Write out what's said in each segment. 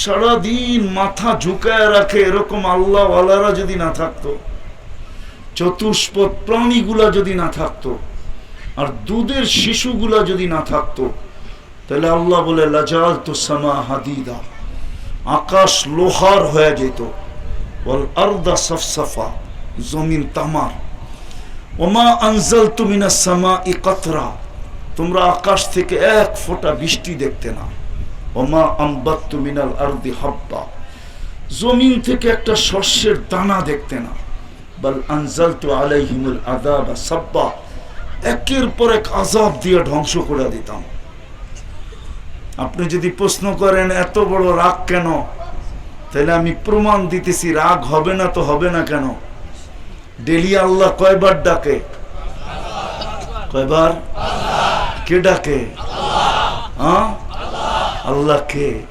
সারাদিন মাথা ঝুঁকায় রাখে এরকম আল্লাহওয়ালারা যদি না থাকতো, চতুষ্পদ প্রাণীগুলা যদি না থাকতো, আর দুধের শিশুগুলা যদি না থাকতো, তাহলে আল্লাহ বলে লাজাল তো সামা হাদিদা, আকাশ লোহার হয়ে যেত বল আর্দা সফসফা, জমিন তামার। ওমা আনজাল তুমিনা সামা ই কতরা, তোমরা আকাশ থেকে এক ফোঁটা বৃষ্টি দেখতে না। জমিন থেকে একটা শস্যের দানা দেখতে না। আলাইহিমুল আযাব সাব্বা। একের পর এক আযাব দিয়ে ধ্বংস করে দিতাম। আপনি যদি প্রশ্ন করেন, এত বড় রাগ কেন? তাহলে আমি প্রমাণ দিতেছি, রাগ হবে না তো হবে না কেন? ডেলি আল্লাহ কয়বার ডাকে? কয়বার? কে ডাকে? আল্লাহ কে?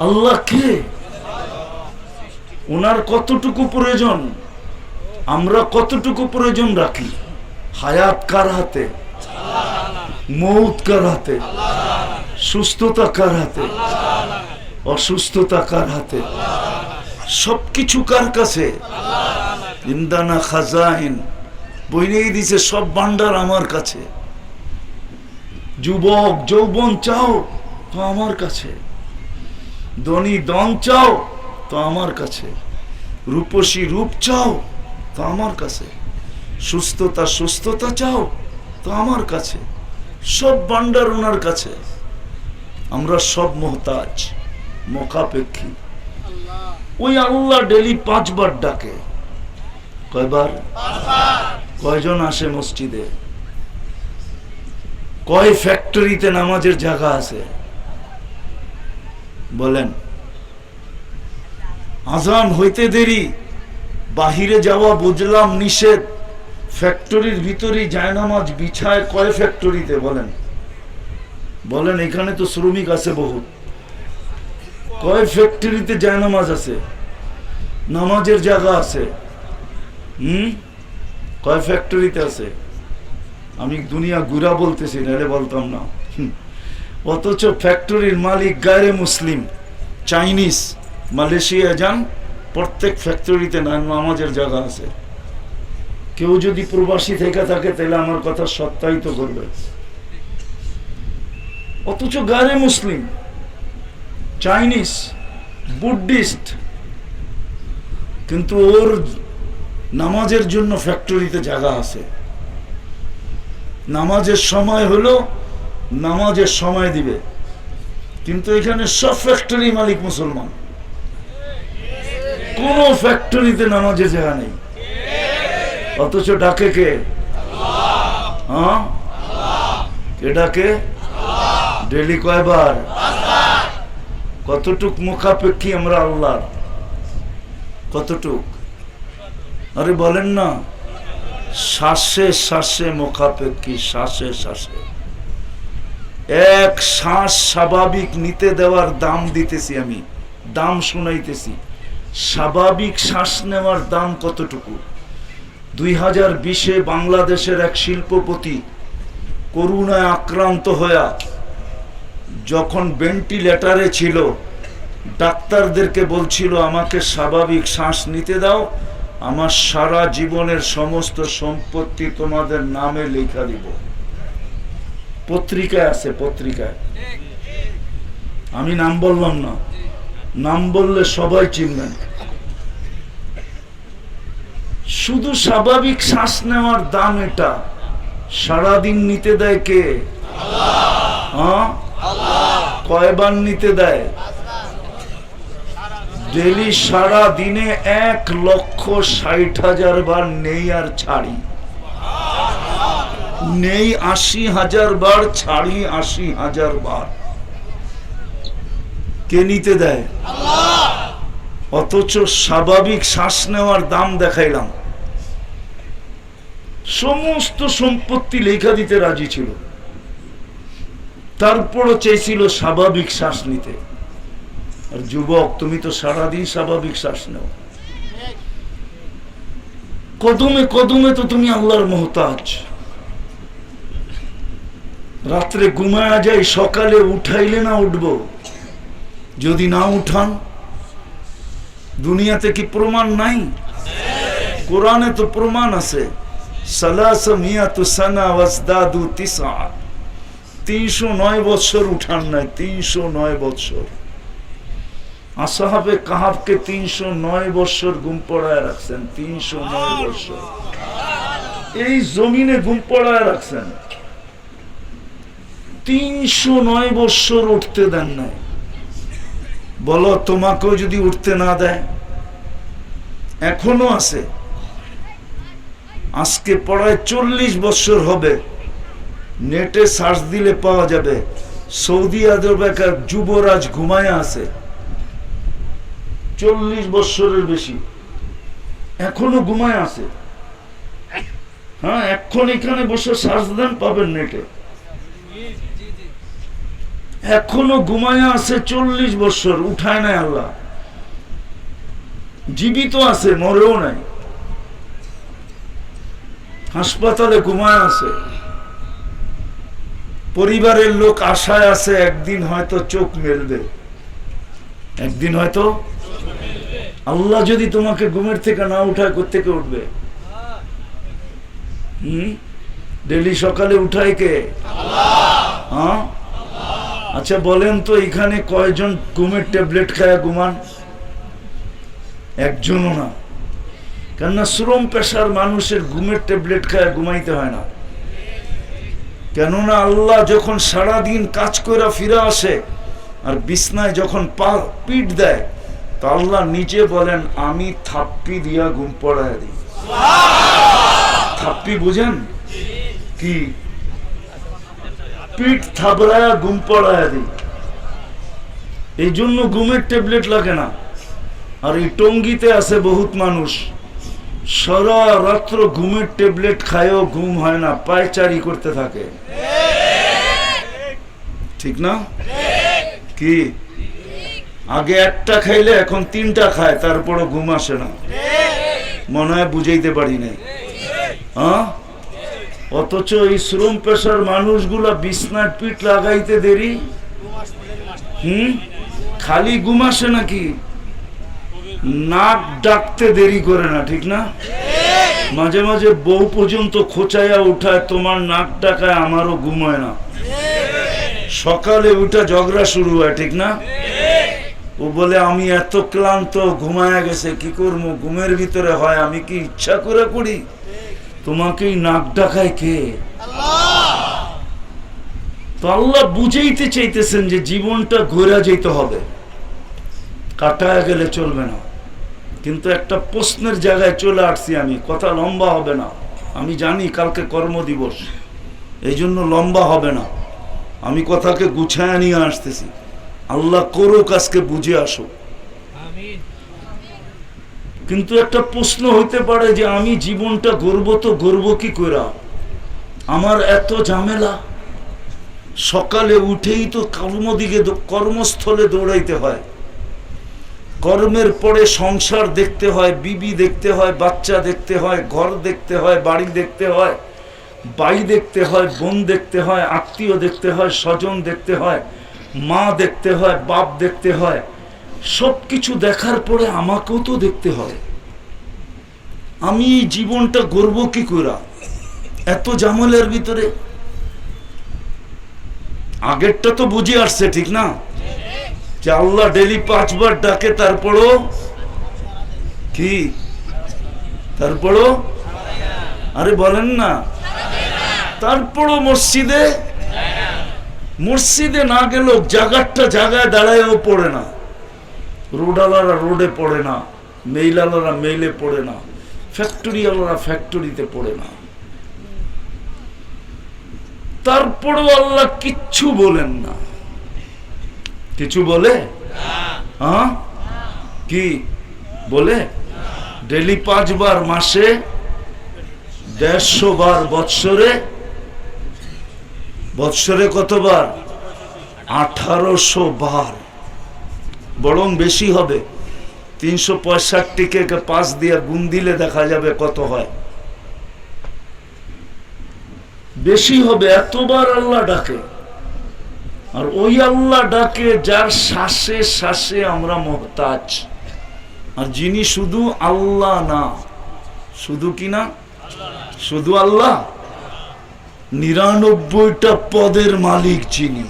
আল্লাহ কে? ওনার কতটুকু প্রয়োজন? আমরা কতটুকু প্রয়োজন রাখি? হায়াত কার হাতে? মৌত কার হাতে? সুস্থতা কার হাতে? অসুস্থতা কার হাতে? সবকিছু কার কাছে? ইন্দানা খাজাইন, বইনেই দিছে, সব ভান্ডার আমার কাছে। যুবক যৌবন চাও তো আমার কাছে। ধনী দন চাও তো আমার কাছে। রূপসী রূপ চাও তো আমার কাছে। সুস্থতা সুস্থতা চাও তো আমার কাছে। সব ভান্ডার ওনার কাছে। আমরা সব মোহতাজ মোকাপেক্ষী ওই আল্লাহ ডেলি পাঁচবার ডাকে। কয়বার? কয়জন আসে মসজিদে? কয় ফ্যাক্টরিতে নামাজের জায়গা আছে? বলেন। আজান হইতে দেরি, বাহিরে যাওয়া বুঝলাম নিষেধ। ফ্যাক্টরির ভিতরে জায়নামাজ বিছায় কয় ফ্যাক্টরিতে, বলেন। বলেন, এখানে তো শ্রমিক আছে বহুত। কয় ফ্যাক্টরিতে জায়নামাজ আছে? নামাজের জায়গা আছে। হুম? কয় ফ্যাক্টরিতে আছে? আমি দুনিয়া গুড়া বলতেছি, নাহলে বলতাম না। অথচ ফ্যাক্টরির মালিক গায়ে মুসলিম, চাইনিজ, মালয়েশিয়া যান, প্রত্যেক ফ্যাক্টরিতে না- নামাজের জায়গা আছে। কেউ যদি প্রবাসী থেকে থাকে, তাহলে আমার কথা সত্যায়িত করবে। অথচ গায়ে মুসলিম, চাইনিজ, বুদ্ধিস্ট, কিন্তু ওর নামাজের জন্য ফ্যাক্টরিতে জায়গা আছে। নামাজের সময় হলো নামাজের সময় দিবে। কিন্তু এখানে সব ফ্যাক্টরি মালিক মুসলমান। কোন ফ্যাক্টরিতে নামাজের জায়গা নেই। অথচ ডাকে কে? হ্যাঁ? কে ডাকে? ডেলি কয়বার? কতটুক মুখাপেক্ষী আমরা আল্লাহর? কতটুক? আরে বলেন না। শ্বাসে শ্বাসে মুখাপেক্ষী, শ্বাসে শ্বাসে। এক শ্বাস স্বাভাবিক নিতে দেওয়ার দাম দিতেছি আমি, দাম শুনাইতেছি। স্বাভাবিক শ্বাস নেওয়ার দাম কতটুকু? দুই হাজার বিশে বাংলাদেশের এক শিল্পপতি করুণায় আক্রান্ত হয়ে যখন ভেন্টিলেটারে ছিল, ডাক্তারদেরকে বলছিল, আমাকে স্বাভাবিক শ্বাস নিতে দাও আমার সারা জীবনের সমস্ত সম্পত্তি তোমাদের নামে লেখা দিব। পত্রিকায় আছে, পত্রিকায়। আমি নাম বললাম না। নাম বললে সবাই চিনবেন। শুধু স্বাভাবিক শ্বাস নেওয়ার দাম এটা। সারাদিন নিতে দেয় কে? হ্যাঁ? কয়বার নিতে দেয়? ডেলি সারা দিনে এক লক্ষ ষাট হাজার বার নেই আর ছাড়ি। নেই আশি হাজার বার, ছাড়ি আশি হাজার বার। কে নিতে দেয়? অথচ স্বাভাবিক শ্বাস নেওয়ার দাম দেখাইলাম। সমস্ত সম্পত্তি লেখা দিতে রাজি ছিল। তারপরও চেয়েছিল স্বাভাবিক শ্বাস নিতে। আর যুবক, তুমি তো সারাদিন স্বাভাবিক শ্বাস নেও। কদমে কদমে তো তুমি আল্লাহর মোহতাজ। রাত্রে ঘুমায়া যাই, সকালে উঠাইলে না উঠবো? যদি না উঠান, দুনিয়াতে কি প্রমাণ নাই? কোরআনে তো প্রমাণ আছে। তিনশো নয় বৎসর উঠান নাই, তিনশো নয় বৎসর। আসাহাবে কাহাবকে তিনশো নয় বৎসর ঘুম পড়ায় রাখছেন, তিনশো নয় বৎসর। এই জমিনে ঘুম পড়ায় রাখছেন। তিনশো নয় বৎসর উঠতে দেন নাই। বলো, তোমাকেও যদি উঠতে না দেয়? এখনও আছে। আজকে পড়ায় চল্লিশ বছর হবে। নেটে সার্চ দিলে পাওয়া যাবে, সৌদি আরব যুবরাজ ঘুমায় আছে। চল্লিশ বছরের বেশি। এখনও ঘুমায় আছে। হ্যাঁ এখন এখানে বসে সার্চ দেন পাবেন নেটে এখনও ঘুমায় আছে চল্লিশ বছর উঠায় নাই আল্লাহ। জীবিত আছে, মরেও নাই। হাসপাতালে ঘুমায় আছে। পরিবারের লোক আশায় আছে একদিন হয়তো চোখ মেলবে। একদিন হয়তো আল্লাহ যদি তোমাকে ঘুমের থেকে না উঠায় থেকে উঠবে? হম? ডেলি সকালে উঠায় কে? হ্যাঁ? আচ্ছা বলেন তো এখানে কয়জন ঘুমের ট্যাবলেট খায় ঘুমান? একজনও না। কেননা শ্রম পেশার মানুষের ঘুমের ট্যাবলেট খায় ঘুমাইতে হয় না। কেননা আল্লাহ যখন সারা দিন কাজ করে ফিরে আসে, আর বিছনায় যখন পা পিঠ দেয় তা আল্লাহ নিজে বলেন আমি থাপ্পি দিয়া ঘুম পড়ায় দিই। থাপ্পি বুঝেন? কি? পিঠ থাবড়ায়া ঘুম পড়ায় দিই। এই জন্য ঘুমের ট্যাবলেট লাগে না। আর এই টঙ্গিতে আছে বহুত মানুষ। সারা রাত্র ঘুমের ট্যাবলেট খায়ও ঘুম হয় না পায়চারি করতে থাকে। ঠিক। না? কি? আগে একটা খাইলে এখন তিনটা খায়, তারপরও ঘুম আসে না। মনে হয় বুঝাইতে পারি নাই। হ্যাঁ? অথচ এই শ্রম পেশার মানুষগুলা বিছনার পিঠ লাগাইতে দেরি? হুম? খালি ঘুম আসে নাকি? নাক ডাকতে দেরি করে না, ঠিক না? মাঝে মাঝে বউ পর্যন্ত খোঁচাইয়া উঠায়, তোমার নাক ডাকায় আমারও ঘুম হয় না। সকালে উঠা ঝগড়া শুরু হয়, ঠিক না? ও বলে, আমি এত ক্লান্ত, ঘুমায়া গেছে, কি করব? ঘুমের ভিতরে হয়, আমি কি ইচ্ছা করে করি তোমাকেই নাক ডাকায় কে? তো আল্লাহ বুঝাইতে চাইতেছেন যে জীবনটা ঘোরা যেতে হবে। কাটায় গেলে চলবে না। কিন্তু একটা প্রশ্নের জায়গায় চলে আসছি আমি, কথা লম্বা হবে না। আমি জানি কালকে কর্মদিবস এই জন্য লম্বা হবে না। আমি কথাকে গুছায় নিয়ে আসতেছি। আল্লাহ করুক আজকে বুঝে আসুক কিন্তু একটা প্রশ্ন হইতে পারে যে আমি জীবনটা গর্ব তো গর্ব কি করা আমার এত ঝামেলা সকালে উঠেই তো কর্মদিকে কর্মস্থলে দৌড়াইতে হয়। কর্মের পরে সংসার দেখতে হয় বিবি দেখতে হয় বাচ্চা দেখতে হয় ঘর দেখতে হয় বাড়ি দেখতে হয় বাই দেখতে হয় বোন দেখতে হয় আত্মীয় দেখতে হয় স্বজন দেখতে হয় মা দেখতে হয়, বাপ দেখতে হয় সব কিছু দেখার পরে আমাকেও তো দেখতে হয়। আমি জীবনটা গর্ব কি করা এত জামলের ভিতরে। আগেরটা তো বুঝে আসছে, ঠিক না? যে আল্লাহ ডেলি পাঁচবার ডাকে, তারপরও কি? তারপরও? আরে বলেন না। তারপরও মসজিদে মসজিদে না গেলেও জাগারটা জায়গায় দাঁড়ায়ও পড়ে না। রোডালারা রোডে পড়ে না মেইলালারা মেইলে পড়ে না ফ্যাক্টরিওয়ালারা ফ্যাক্টরিতে পড়ে না। তারপরেও আল্লাহ কিচ্ছু বলেন না। কিছু বলে? হ্যাঁ? কি? বলে? ডেলি পাঁচবার মাসে দেড়শো বার বৎসরে বৎসরে কতবার? আঠারোশো বার। বরং বেশি হবে। তিনশো পঁয়ষট্টিকে পাঁচ দিয়ে গুণ দিলে দেখা যাবে কত হয়। বেশি হবে, এতবার আল্লাহ ডাকে। আর ওই আল্লাহ ডাকে যার শ্বাসে শ্বাসে আমরা মহতাজ। আর যিনি শুধু আল্লাহ না, শুধু কি না? শুধু আল্লাহ? নিরানব্বইটা পদের মালিক যিনি।